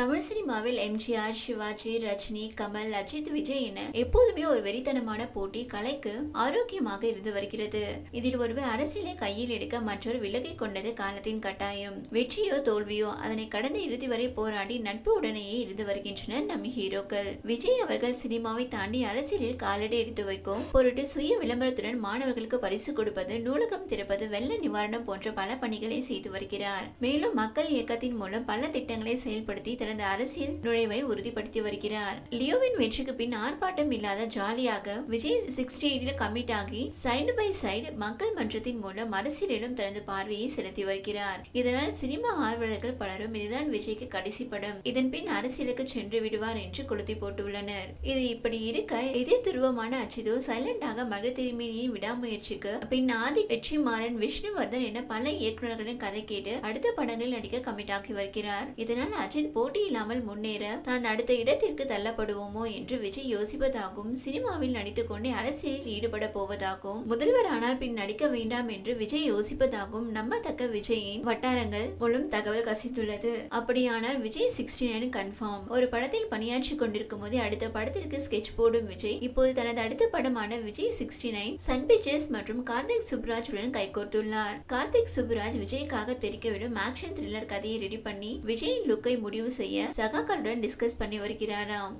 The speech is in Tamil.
தமிழ் சினிமாவில் எம்ஜிஆர் சிவாஜி ரஜினி கமல் அஜித் விஜய் என எப்போதுமே ஒரு வெறித்தனமான போட்டி கலைக்கு ஆரோக்கியமாக இருந்து வருகிறது. இதில் ஒருவர் அரசியலை கையில் எடுக்க மற்றொரு விலகை கொண்டது காலத்தின் கட்டாயம். வெற்றியோ தோல்வியோ அதனை கடந்த இறுதி வரை போராடி நட்பு உடனேயே இருந்து வருகின்றனர் நம் ஹீரோக்கள். விஜய் அவர்கள் சினிமாவை தாண்டி அரசியலில் காலடி எடுத்து வைக்கும் பொருட்டு சுய விளம்பரத்துடன் மாணவர்களுக்கு பரிசு கொடுப்பது நூலகம் திறப்பது வெள்ள நிவாரணம் போன்ற பல பணிகளை செய்து வருகிறார். மேலும் மக்கள் இயக்கத்தின் மூலம் பல திட்டங்களை செயல்படுத்தி தனது அரசியல் நுழைவை உறுதிப்படுத்தி வருகிறார். லியோவின் வெற்றிக்கு பின் ஆர்ப்பாட்டம் இல்லாத ஜாலியாக விஜய் சிக்ஸ்டி எயிட்ல கமிட் ஆகி சைடு பை சைடு மக்கள் மன்றத்தின் மூலம் அரசியலிலும் தனது பார்வையை செலுத்தி வருகிறார். இதனால் சினிமா ஆர்வலர்கள் பலரும் இதுதான் விஜய்க்கு கடைசி படம். இதன் பின் அரசியலுக்கு சென்று விடுவார் என்று கொளுத்தி போட்டுள்ளனர். இது இப்படி இருக்க எதிர் துருவமான அச்சிதோ சைலண்டாக மகள் திருமணியின் விடாமுயற்சிக்கு பின் ஆதி வெற்றிமாறன் விஷ்ணுவர்தன் என பல இயக்குநர்களின் கதை கேட்டு அடுத்த படங்களில் நடிக்க கமிட் ஆகி வருகிறார். இதனால் அஜித் போட்டி இல்லாமல் முன்னேற தான் அடுத்த இடத்திற்கு தள்ளப்படுவோமோ என்று விஜய் யோசிப்பதாகவும் சினிமாவில் நடித்துக்கொண்டே அரசியலில் ஈடுபட போவதாகவும் முதல்வர் ஆனால் பின் நடிக்க வேண்டாம் என்று விஜய் யோசிப்பதாகவும் நம்பத்தக்க விஜயின் வட்டாரங்கள் மூலம் தகவல் கசித்துள்ளது அப்படியானால் விஜய் சிக்ஸ்டி நைன் கன்ஃபார்ம். ஒரு படத்தில் பணியாற்றி கொண்டிருக்கும் போதே அடுத்த படத்திற்கு ஸ்கெட்ச் போடும் விஜய். இப்போது தனது அடுத்த படமான Vijay sixty nine Sun Pictures மற்றும் கார்த்திக் சுப்ராஜ் உடன் கைகோர்த்துள்ளார் கார்த்திக் சுப்ராஜ் விஜய்க்காக தெரிக்கவிடும் ஆக்ஷன் த்ரில்லர் கதையை ரெடி பண்ணி விஜயின் லுக்கை முடிவு செய்ய சகாக்களுடன் டிஸ்கஸ் பண்ணி வருகிறாராம்.